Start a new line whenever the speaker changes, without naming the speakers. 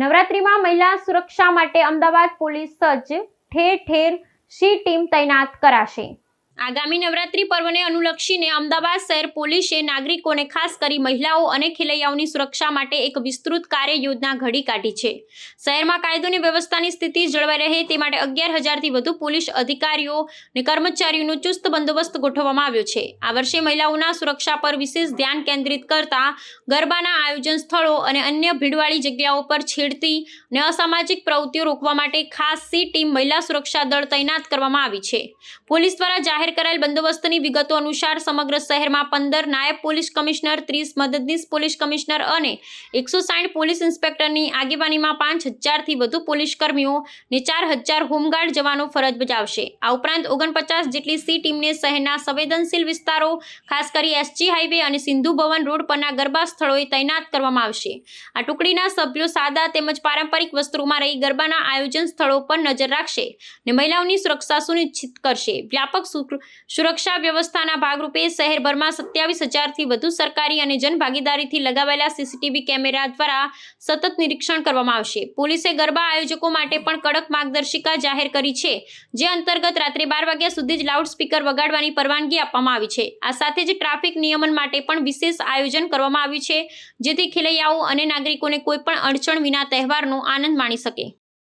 નવરાત્રીમાં મહિલા સુરક્ષા માટે અમદાવાદ પોલીસ સજ્જ ઠેર ઠેર સી ટીમ તૈનાત કરાશે? આગામી નવરાત્રી પર્વને અનુલક્ષીને અમદાવાદ શહેર પોલીસે નાગરિકોને ખાસ કરી મહિલાઓ અને ખેલૈયાઓની સુરક્ષા માટે એક વિસ્તૃત કાર્ય યોજના ઘડી કાઢી છે. શહેરમાં કાયદોની વ્યવસ્થાની સ્થિતિ જળવાઈ રહે તે માટે અગિયાર હજારથી વધુ પોલીસ અધિકારીઓ અને કર્મચારીઓનો ચુસ્ત બંદોબસ્ત ગોઠવવામાં આવ્યો છે. આ વર્ષે મહિલાઓના સુરક્ષા પર વિશેષ ધ્યાન કેન્દ્રિત કરતા ગરબાના આયોજન સ્થળો અને અન્ય ભીડવાળી જગ્યાઓ પર છેડતી અને અસામાજિક પ્રવૃત્તિઓ રોકવા માટે ખાસ સી ટીમ મહિલા સુરક્ષા દળ તૈનાત કરવામાં આવી છે. પોલીસ દ્વારા જાહેર કરાયેલ બંદોબસ્તની વિગતો અનુસાર સમગ્ર શહેરમાં પંદર નાયબ પોલીસ કમિશનર, ત્રીસ મદદનીશ પોલીસ કમિશનર અને એકસો સાઠ પોલીસ ઇન્સ્પેક્ટરની આગેવાનીમાં પાંચ હજારથી વધુ પોલીસ કર્મીઓ ને ચાર હજાર હોમગાર્ડ જવાનો ફરજ બજાવશે. આ ઉપરાંત ઓગણપચાસ જેટલી સી ટીમને શહેરના સંવેદનશીલ વિસ્તારો, ખાસ કરી એસજી હાઈવે અને સિંધુ ભવન રોડ પરના ગરબા સ્થળોએ તૈનાત કરવામાં આવશે. આ ટુકડીના સભ્યો સાદા તેમજ પારંપરિક વસ્ત્રોમાં રહી ગરબાના આયોજન સ્થળો પર નજર રાખશે અને મહિલાઓની સુરક્ષા સુનિશ્ચિત કરશે. વ્યાપક સુરક્ષા વ્યવસ્થાના ભાગરૂપે શહેરભરમાં સત્યાવીસ હજારથી વધુ સરકારી અને જનભાગીદારીથી લગાવેલા સીસીટીવી કેમેરા દ્વારા સતત નિરીક્ષણ કરવામાં આવશે. પોલીસે ગરબા આયોજકો માટે પણ કડક માર્ગદર્શિકા જાહેર કરી છે, જે અંતર્ગત રાત્રે બાર વાગ્યા સુધી જ લાઉડ સ્પીકર વગાડવાની પરવાનગી આપવામાં આવી છે. આ સાથે જ ટ્રાફિક નિયમન માટે પણ વિશેષ આયોજન કરવામાં આવ્યું છે, જેથી ખેલૈયાઓ અને નાગરિકોને કોઈપણ અડચણ વિના તહેવારનો આનંદ માણી શકે.